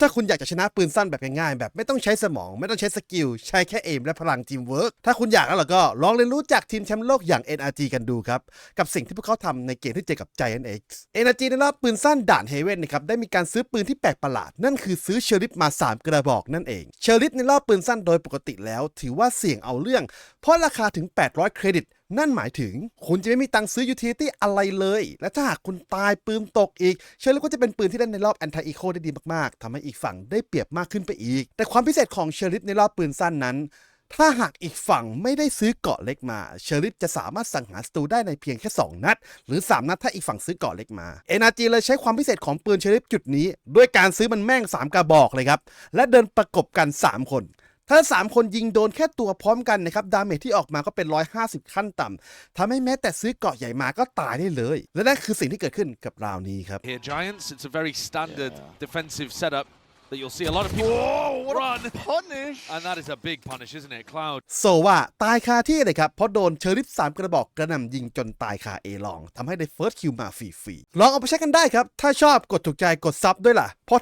ถ้าคุณอยากจะชนะปืนสั้นแบบง่ายๆ แบบไม่ต้องใช้สมอง ไม่ต้องใช้สกิล ใช้แค่เอมและพลังทีมเวิร์กถ้าคุณอยากแล้วล่ะก็ลองเรียนรู้จากทีมแชมป์โลกอย่าง NRG กันดูครับ กับสิ่งที่พวกเขาทำในเกมที่เจอกับ Giant X NRG ในรอบปืนสั้นด่านเฮเว่นนะครับได้มีการซื้อปืนที่แปลกประหลาด นั่นคือซื้อเชอริฟมา 3 กระบอกนั่นเองเชอริฟในรอบปืนสั้นโดยปกติแล้ว ถือว่าเสี่ยงเอาเรื่อง เพราะราคาถึง 800 เครดิต นั่นหมายถึงคุณจะไม่มีตังค์ซื้อยูทิลิตี้อะไรเลย และถ้าหากคุณตายปืนตกอีก เชอริฟก็จะเป็นปืนที่เล่นในรอบแอนตี้อีโคได้ดีมากๆทำให้อีกฝั่งได้เปรียบมากขึ้นไปอีก แต่ความพิเศษของเชอริฟในรอบปืนสั้นนั้น ถ้าหากอีกฝั่งไม่ได้ซื้อเกาะเล็กมา เชอริฟจะสามารถสังหารศัตรูได้ในเพียงแค่ 2 นัด หรือ 3 นัดถ้าอีกฝั่งซื้อเกาะเล็กมา NRG เลยใช้ความพิเศษของปืนเชอริฟจุดนี้ ด้วยการซื้อมันแม่ง 3 กระบอกเลยครับ และเดินประกบกัน 3 คน ถ้า 3 คนยิงโดนแค่ตัวพร้อมกันนะครับ ดาเมจที่ออกมาก็เป็น 150 ขั้นต่ำทำให้แม้แต่ซื้อเกราะใหญ่มาก็ตายได้เลย และนั่นคือสิ่งที่เกิดขึ้นกับราวนี้ครับ Here, Giants, it's a very standard Yeah. defensive setup that you'll see a lot of people Whoa, what run. a punish! And that is a big punish, isn't it? Cloud โซว่าตายคาที่เลยครับ เพราะโดนเชอริฟสามกระบอกกระหน่ำยิงจนตายคาเอลองทำให้ได้เฟิร์สคิวมาฟรีๆ ลองเอาไปใช้กันได้ครับ ถ้าชอบกดถูกใจกดซับด้วยล่ะเพราะ